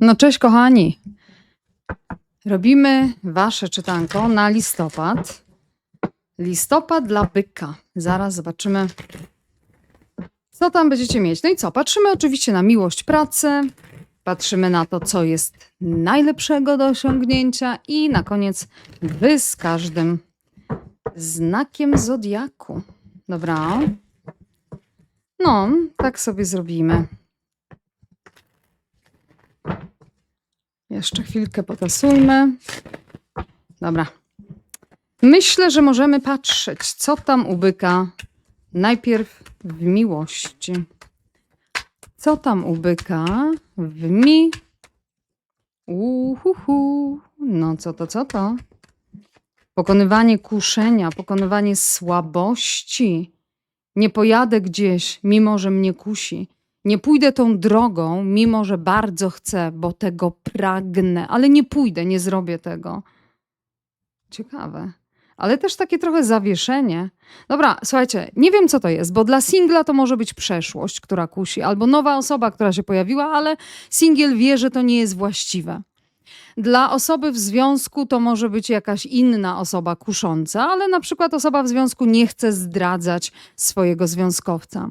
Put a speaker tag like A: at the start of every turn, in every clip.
A: No cześć kochani. Robimy wasze czytanko na listopad. Listopad dla byka. Zaraz zobaczymy, co tam będziecie mieć. No i co? Patrzymy oczywiście na miłość pracy, patrzymy na to, co jest najlepszego do osiągnięcia i na koniec wy z każdym znakiem zodiaku. Dobra. No, tak sobie zrobimy. Jeszcze chwilkę potasujmy. Dobra. Myślę, że możemy patrzeć, co tam u byka. Najpierw w miłości. Co tam u byka w mi? Uhuhu. No co to, co to? Pokonywanie kuszenia, pokonywanie słabości. Nie pojadę gdzieś, mimo że mnie kusi. Nie pójdę tą drogą, mimo że bardzo chcę, bo tego pragnę, ale nie pójdę, nie zrobię tego. Ciekawe. Ale też takie trochę zawieszenie. Dobra, słuchajcie, nie wiem co to jest, bo dla singla to może być przeszłość, która kusi, albo nowa osoba, która się pojawiła, ale singiel wie, że to nie jest właściwe. Dla osoby w związku to może być jakaś inna osoba kusząca, ale na przykład osoba w związku nie chce zdradzać swojego związkowca.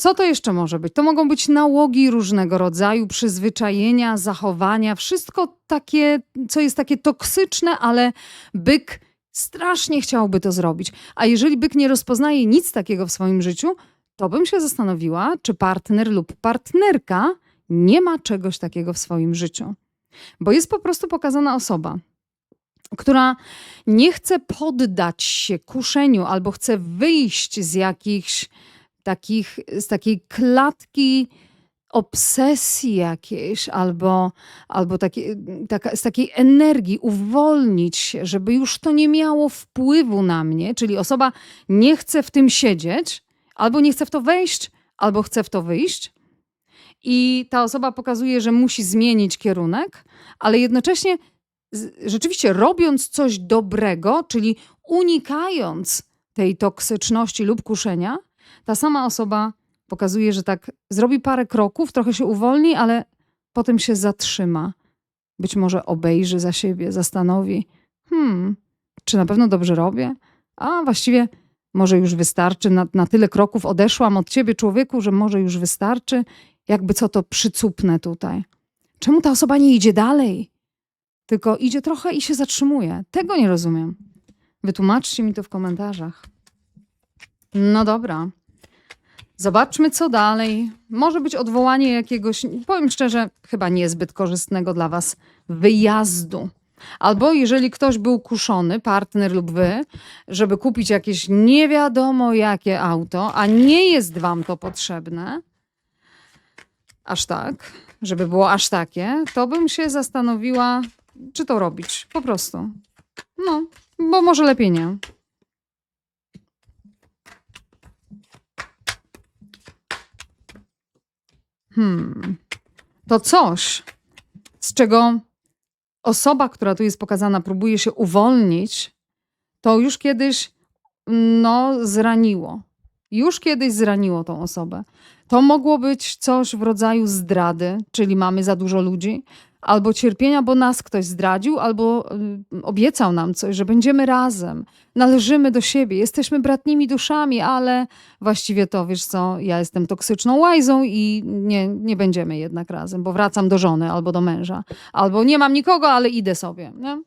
A: Co to jeszcze może być? To mogą być nałogi różnego rodzaju, przyzwyczajenia, zachowania, wszystko takie, co jest takie toksyczne, ale byk strasznie chciałby to zrobić. A jeżeli byk nie rozpoznaje nic takiego w swoim życiu, to bym się zastanowiła, czy partner lub partnerka nie ma czegoś takiego w swoim życiu. Bo jest po prostu pokazana osoba, która nie chce poddać się kuszeniu albo chce wyjść z jakichś takich, z takiej klatki obsesji jakiejś albo, albo takie, taka, z takiej energii uwolnić się, żeby już to nie miało wpływu na mnie, czyli osoba nie chce w tym siedzieć, albo nie chce w to wejść, albo chce w to wyjść. I ta osoba pokazuje, że musi zmienić kierunek, ale jednocześnie rzeczywiście robiąc coś dobrego, czyli unikając tej toksyczności lub kuszenia, ta sama osoba pokazuje, że tak zrobi parę kroków, trochę się uwolni, ale potem się zatrzyma. Być może obejrzy za siebie, zastanowi, hmm, czy na pewno dobrze robię? A właściwie może już wystarczy, na, na tyle kroków odeszłam od ciebie, człowieku, że może już wystarczy. Jakby co to przycupnę tutaj. Czemu ta osoba nie idzie dalej? Tylko idzie trochę i się zatrzymuje. Tego nie rozumiem. Wytłumaczcie mi to w komentarzach. No dobra. Zobaczmy, co dalej. Może być odwołanie jakiegoś, powiem szczerze, chyba niezbyt korzystnego dla Was wyjazdu. Albo jeżeli ktoś był kuszony, partner lub wy, żeby kupić jakieś nie wiadomo jakie auto, a nie jest Wam to potrzebne, aż tak, żeby było aż takie, to bym się zastanowiła, czy to robić. Po prostu. No, bo może lepiej nie. Hmm. To coś, z czego osoba, która tu jest pokazana, próbuje się uwolnić, to już kiedyś no, zraniło. Już kiedyś zraniło tą osobę. To mogło być coś w rodzaju zdrady, czyli mamy za dużo ludzi, albo cierpienia, bo nas ktoś zdradził, albo y, obiecał nam coś, że będziemy razem, należymy do siebie, jesteśmy bratnimi duszami, ale właściwie to, wiesz co, ja jestem toksyczną łajzą i nie, nie będziemy jednak razem, bo wracam do żony albo do męża, albo nie mam nikogo, ale idę sobie. Nie?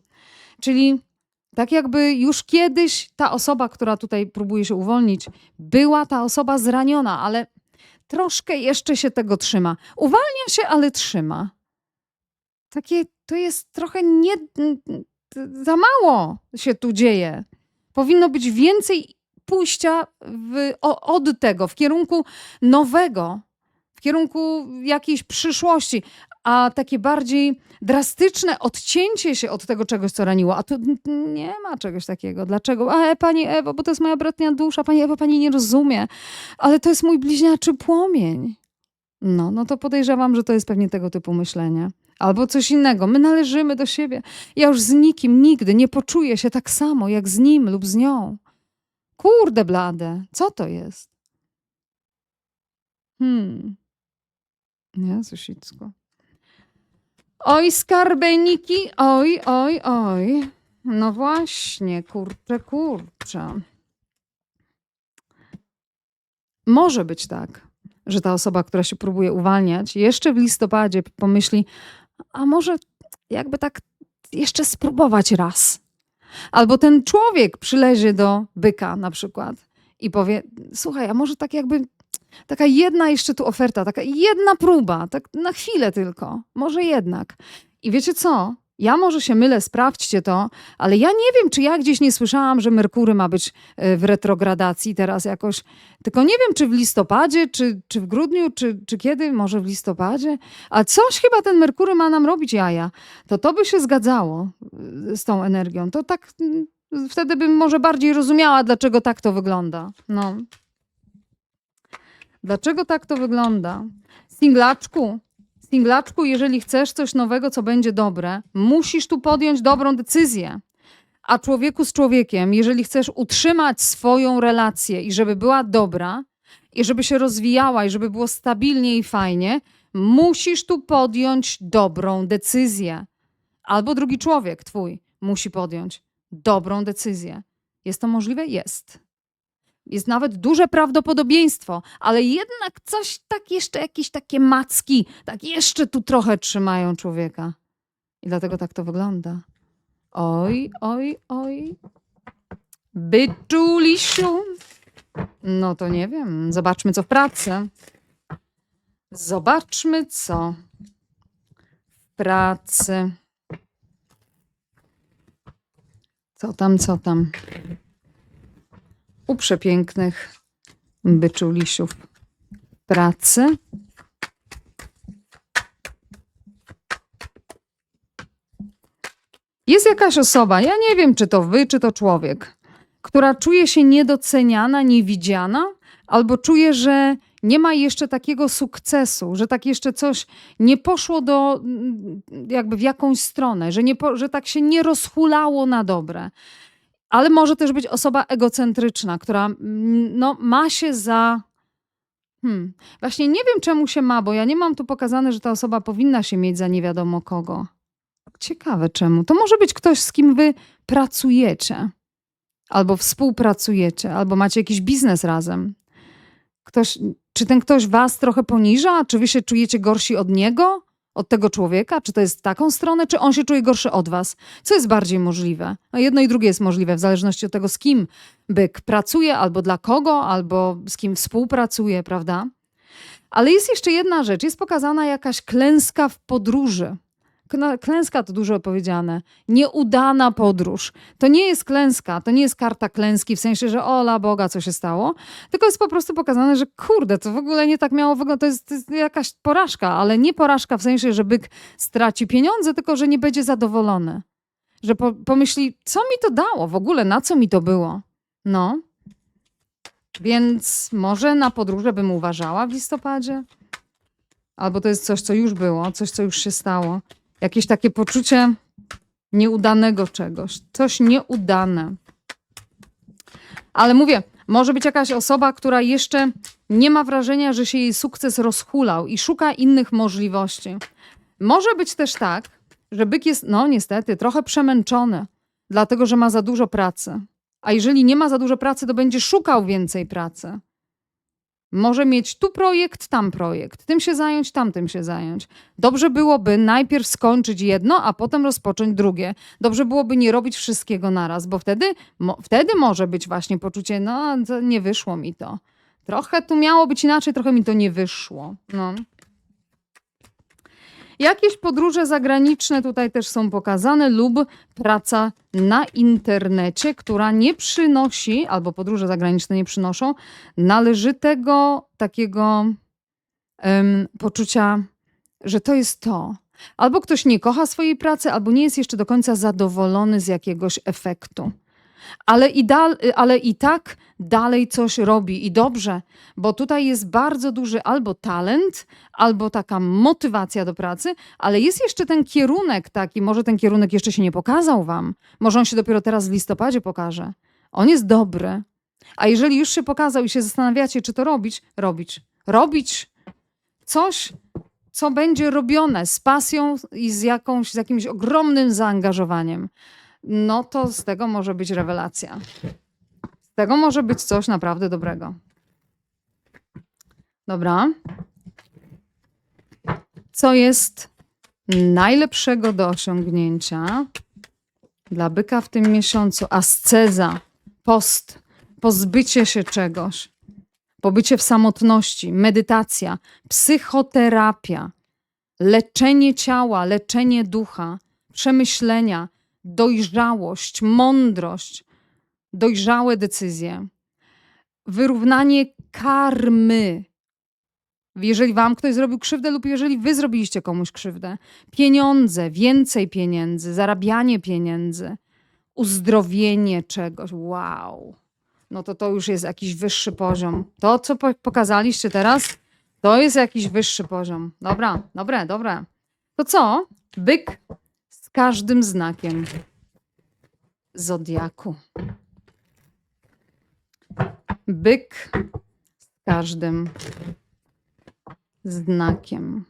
A: Czyli tak jakby już kiedyś ta osoba, która tutaj próbuje się uwolnić, była ta osoba zraniona, ale troszkę jeszcze się tego trzyma. Uwalnia się, ale trzyma. Takie to jest trochę nie. Za mało się tu dzieje. Powinno być więcej pójścia w, od tego, w kierunku nowego, w kierunku jakiejś przyszłości, a takie bardziej drastyczne odcięcie się od tego czegoś, co raniło. A tu nie ma czegoś takiego. Dlaczego? A e, pani Ewo, bo to jest moja bratnia dusza, pani Ewo, pani nie rozumie, ale to jest mój bliźniaczy płomień. No, no to podejrzewam, że to jest pewnie tego typu myślenie. Albo coś innego. My należymy do siebie. Ja już z nikim nigdy nie poczuję się tak samo, jak z nim lub z nią. Kurde blade, co to jest? Hmm. Nie, Susicko. Oj, skarbeniki, oj, oj, oj. No właśnie, kurczę, kurczę. Może być tak, że ta osoba, która się próbuje uwalniać, jeszcze w listopadzie pomyśli, a może jakby tak jeszcze spróbować raz. Albo ten człowiek przylezie do byka na przykład i powie, słuchaj, a może tak jakby taka jedna jeszcze tu oferta, taka jedna próba, tak na chwilę tylko, może jednak. I wiecie co? Ja może się mylę, sprawdźcie to, ale ja nie wiem, czy ja gdzieś nie słyszałam, że Merkury ma być e, w retrogradacji teraz jakoś. Tylko nie wiem, czy w listopadzie, czy, czy w grudniu, czy, czy kiedy, może w listopadzie. A coś chyba ten Merkury ma nam robić jaja. To to by się zgadzało y, z tą energią. To tak mm, wtedy bym może bardziej rozumiała, dlaczego tak to wygląda. No. Dlaczego tak to wygląda? Singlaczku, singlaczku, jeżeli chcesz coś nowego, co będzie dobre, musisz tu podjąć dobrą decyzję. A człowieku z człowiekiem, jeżeli chcesz utrzymać swoją relację i żeby była dobra, i żeby się rozwijała, i żeby było stabilnie i fajnie, musisz tu podjąć dobrą decyzję. Albo drugi człowiek, twój, musi podjąć dobrą decyzję. Jest to możliwe? Jest. Jest nawet duże prawdopodobieństwo, ale jednak coś tak jeszcze, jakieś takie macki, tak jeszcze tu trochę trzymają człowieka. I dlatego tak to wygląda. Oj, oj, oj. Byczulisiu. No to nie wiem. Zobaczmy, co w pracy. Zobaczmy, co w pracy. Co tam, co tam? U przepięknych byczulisiów pracy. Jest jakaś osoba, ja nie wiem, czy to wy, czy to człowiek, która czuje się niedoceniana, niewidziana, albo czuje, że nie ma jeszcze takiego sukcesu, że tak jeszcze coś nie poszło do mm, jakby w jakąś stronę, że, nie że tak się nie rozhulało na dobre. Ale może też być osoba egocentryczna, która mm, no, ma się za. Hmm. Właśnie nie wiem, czemu się ma, bo ja nie mam tu pokazane, że ta osoba powinna się mieć za nie wiadomo kogo. Ciekawe czemu. To może być ktoś, z kim wy pracujecie, albo współpracujecie, albo macie jakiś biznes razem. Ktoś, czy ten ktoś was trochę poniża? Czy wy się czujecie gorsi od niego? Od tego człowieka? Czy to jest w taką stronę, czy on się czuje gorszy od was? Co jest bardziej możliwe? No jedno i drugie jest możliwe, w zależności od tego, z kim byk pracuje, albo dla kogo, albo z kim współpracuje, prawda? Ale jest jeszcze jedna rzecz. Jest pokazana jakaś klęska w podróży. Klęska to dużo powiedziane. Nieudana podróż. To nie jest klęska, to nie jest karta klęski w sensie, że ola Boga, co się stało, tylko jest po prostu pokazane, że kurde, to w ogóle nie tak miało wyglądać. To jest, to jest jakaś porażka, ale nie porażka w sensie, że byk straci pieniądze, tylko że nie będzie zadowolony. Że po, pomyśli, co mi to dało w ogóle, na co mi to było. No. Więc może na podróże bym uważała w listopadzie. Albo to jest coś, co już było, coś, co już się stało. Jakieś takie poczucie nieudanego czegoś. Coś nieudane. Ale mówię, może być jakaś osoba, która jeszcze nie ma wrażenia, że się jej sukces rozhulał i szuka innych możliwości. Może być też tak, że byk jest, no niestety, trochę przemęczony, dlatego że ma za dużo pracy. A jeżeli nie ma za dużo pracy, to będzie szukał więcej pracy. Może mieć tu projekt, tam projekt, tym się zająć, tamtym się zająć. Dobrze byłoby najpierw skończyć jedno, a potem rozpocząć drugie. Dobrze byłoby nie robić wszystkiego naraz, bo wtedy, mo, wtedy może być właśnie poczucie, no nie wyszło mi to. Trochę tu miało być inaczej, trochę mi to nie wyszło. No. Jakieś podróże zagraniczne tutaj też są pokazane lub praca na internecie, która nie przynosi, albo podróże zagraniczne nie przynoszą należytego takiego em, poczucia, że to jest to. Albo ktoś nie kocha swojej pracy, albo nie jest jeszcze do końca zadowolony z jakiegoś efektu. Ale i, dal, ale i tak dalej coś robi i dobrze, bo tutaj jest bardzo duży albo talent, albo taka motywacja do pracy, ale jest jeszcze ten kierunek taki, może ten kierunek jeszcze się nie pokazał wam, może on się dopiero teraz w listopadzie pokaże. On jest dobry. A jeżeli już się pokazał i się zastanawiacie, czy to robić, robić. Robić coś, co będzie robione z pasją i z, jakąś, z jakimś ogromnym zaangażowaniem, no to z tego może być rewelacja. Z tego może być coś naprawdę dobrego. Dobra. Co jest najlepszego do osiągnięcia dla byka w tym miesiącu? Asceza, post, pozbycie się czegoś, pobycie w samotności, medytacja, psychoterapia, leczenie ciała, leczenie ducha, przemyślenia, dojrzałość, mądrość, dojrzałe decyzje, wyrównanie karmy. Jeżeli wam ktoś zrobił krzywdę lub jeżeli wy zrobiliście komuś krzywdę, pieniądze, więcej pieniędzy, zarabianie pieniędzy, uzdrowienie czegoś. Wow. No to to już jest jakiś wyższy poziom. To, co po- pokazaliście teraz, to jest jakiś wyższy poziom. Dobra, dobre, dobre. To co? Byk każdym znakiem zodiaku. Byk z każdym znakiem.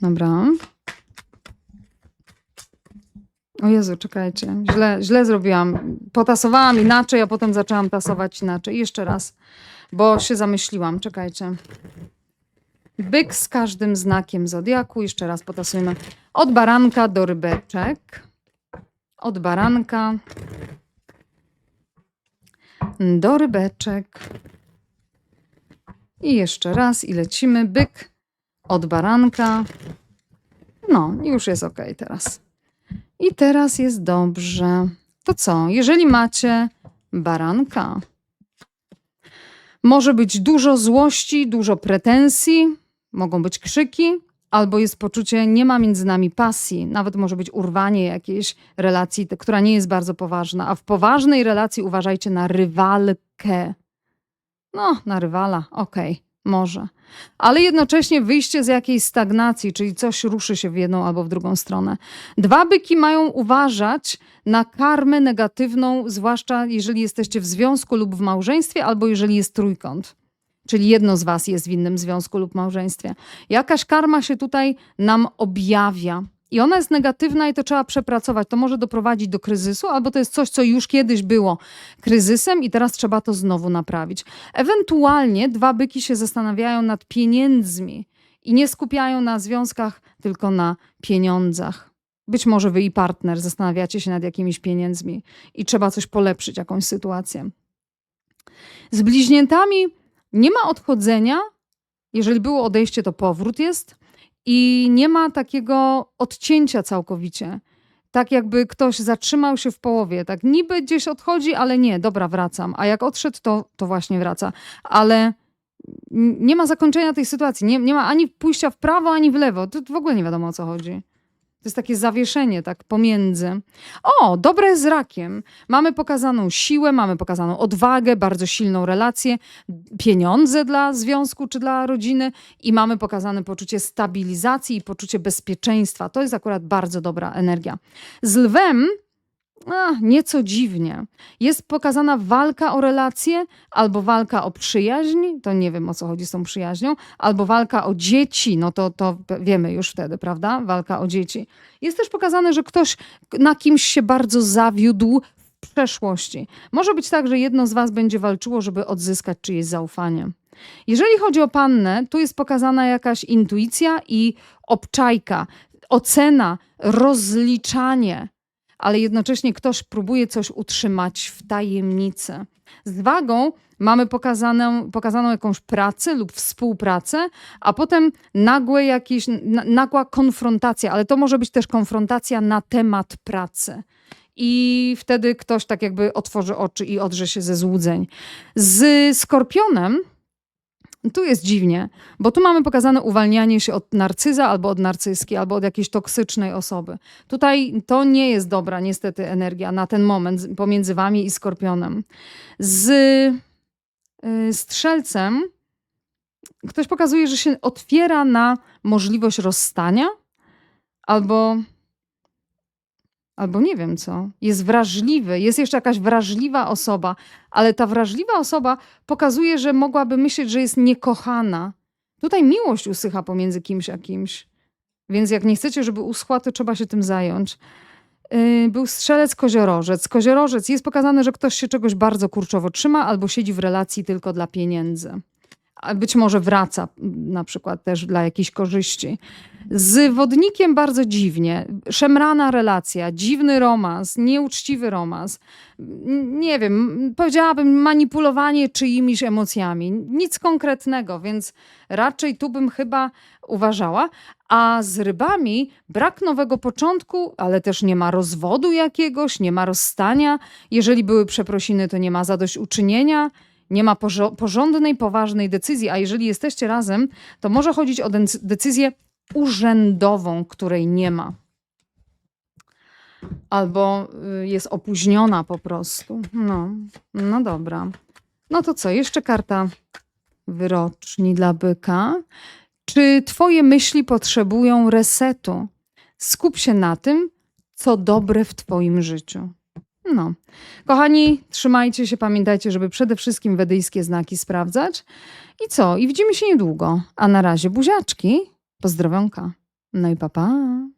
A: Dobra. O Jezu, czekajcie. Źle, źle zrobiłam. Potasowałam inaczej, a potem zaczęłam tasować inaczej. Jeszcze raz, bo się zamyśliłam. Czekajcie. Byk z każdym znakiem zodiaku. Jeszcze raz potasujmy. Od baranka do rybeczek. Od baranka do rybeczek. I jeszcze raz i lecimy. Byk od baranka. No, już jest ok teraz. I teraz jest dobrze. To co? Jeżeli macie baranka, może być dużo złości, dużo pretensji, mogą być krzyki, albo jest poczucie, nie ma między nami pasji. Nawet może być urwanie jakiejś relacji, która nie jest bardzo poważna. A w poważnej relacji uważajcie na rywalkę. No, na rywala, okej, może. Ale jednocześnie wyjście z jakiejś stagnacji, czyli coś ruszy się w jedną albo w drugą stronę. Dwa byki mają uważać na karmę negatywną, zwłaszcza jeżeli jesteście w związku lub w małżeństwie, albo jeżeli jest trójkąt. Czyli jedno z was jest w innym związku lub małżeństwie. Jakaś karma się tutaj nam objawia. I ona jest negatywna i to trzeba przepracować. To może doprowadzić do kryzysu, albo to jest coś, co już kiedyś było kryzysem i teraz trzeba to znowu naprawić. Ewentualnie dwa byki się zastanawiają nad pieniędzmi i nie skupiają na związkach, tylko na pieniądzach. Być może wy i partner zastanawiacie się nad jakimiś pieniędzmi i trzeba coś polepszyć, jakąś sytuację. Z bliźniętami nie ma odchodzenia. Jeżeli było odejście, to powrót jest. I nie ma takiego odcięcia całkowicie. Tak jakby ktoś zatrzymał się w połowie. Tak niby gdzieś odchodzi, ale nie, dobra, wracam. A jak odszedł, to, to właśnie wraca. Ale nie ma zakończenia tej sytuacji. Nie, nie ma ani pójścia w prawo, ani w lewo. To w ogóle nie wiadomo o co chodzi. To jest takie zawieszenie, tak pomiędzy. O, dobre z rakiem. Mamy pokazaną siłę, mamy pokazaną odwagę, bardzo silną relację, pieniądze dla związku czy dla rodziny i mamy pokazane poczucie stabilizacji i poczucie bezpieczeństwa. To jest akurat bardzo dobra energia. Z lwem a, nieco dziwnie. Jest pokazana walka o relacje, albo walka o przyjaźń, to nie wiem o co chodzi z tą przyjaźnią, albo walka o dzieci, no to, to wiemy już wtedy, prawda? Walka o dzieci. Jest też pokazane, że ktoś na kimś się bardzo zawiódł w przeszłości. Może być tak, że jedno z was będzie walczyło, żeby odzyskać czyjeś zaufanie. Jeżeli chodzi o pannę, tu jest pokazana jakaś intuicja i obczajka, ocena, rozliczanie, ale jednocześnie ktoś próbuje coś utrzymać w tajemnicy. Z wagą mamy pokazaną, pokazaną jakąś pracę lub współpracę, a potem nagłe jakieś, na- nagła konfrontacja, ale to może być też konfrontacja na temat pracy. I wtedy ktoś tak jakby otworzy oczy i odrze się ze złudzeń. Z skorpionem tu jest dziwnie, bo tu mamy pokazane uwalnianie się od narcyza albo od narcyzki, albo od jakiejś toksycznej osoby. Tutaj to nie jest dobra, niestety, energia na ten moment pomiędzy wami i skorpionem. Z y, strzelcem ktoś pokazuje, że się otwiera na możliwość rozstania albo Albo nie wiem co. Jest wrażliwy, jest jeszcze jakaś wrażliwa osoba, ale ta wrażliwa osoba pokazuje, że mogłaby myśleć, że jest niekochana. Tutaj miłość usycha pomiędzy kimś a kimś. Więc jak nie chcecie, żeby uschła, to trzeba się tym zająć. Yy, Był strzelec koziorożec. Koziorożec jest pokazane, że ktoś się czegoś bardzo kurczowo trzyma albo siedzi w relacji tylko dla pieniędzy. Być może wraca m, na przykład też dla jakiejś korzyści. Z wodnikiem bardzo dziwnie. Szemrana relacja, dziwny romans, nieuczciwy romans. Nie wiem, powiedziałabym manipulowanie czyimiś emocjami. Nic konkretnego, więc raczej tu bym chyba uważała. A z rybami brak nowego początku, ale też nie ma rozwodu jakiegoś, nie ma rozstania. Jeżeli były przeprosiny, to nie ma zadośćuczynienia. Nie ma porządnej, poważnej decyzji, a jeżeli jesteście razem, to może chodzić o dec- decyzję urzędową, której nie ma. Albo y, jest opóźniona po prostu. No, no dobra. No to co, jeszcze karta wyroczni dla byka. Czy twoje myśli potrzebują resetu? Skup się na tym, co dobre w twoim życiu. No. Kochani, trzymajcie się, pamiętajcie, żeby przede wszystkim wedyjskie znaki sprawdzać. I co? I widzimy się niedługo. A na razie buziaczki. Pozdrowionka. No i papa. Pa.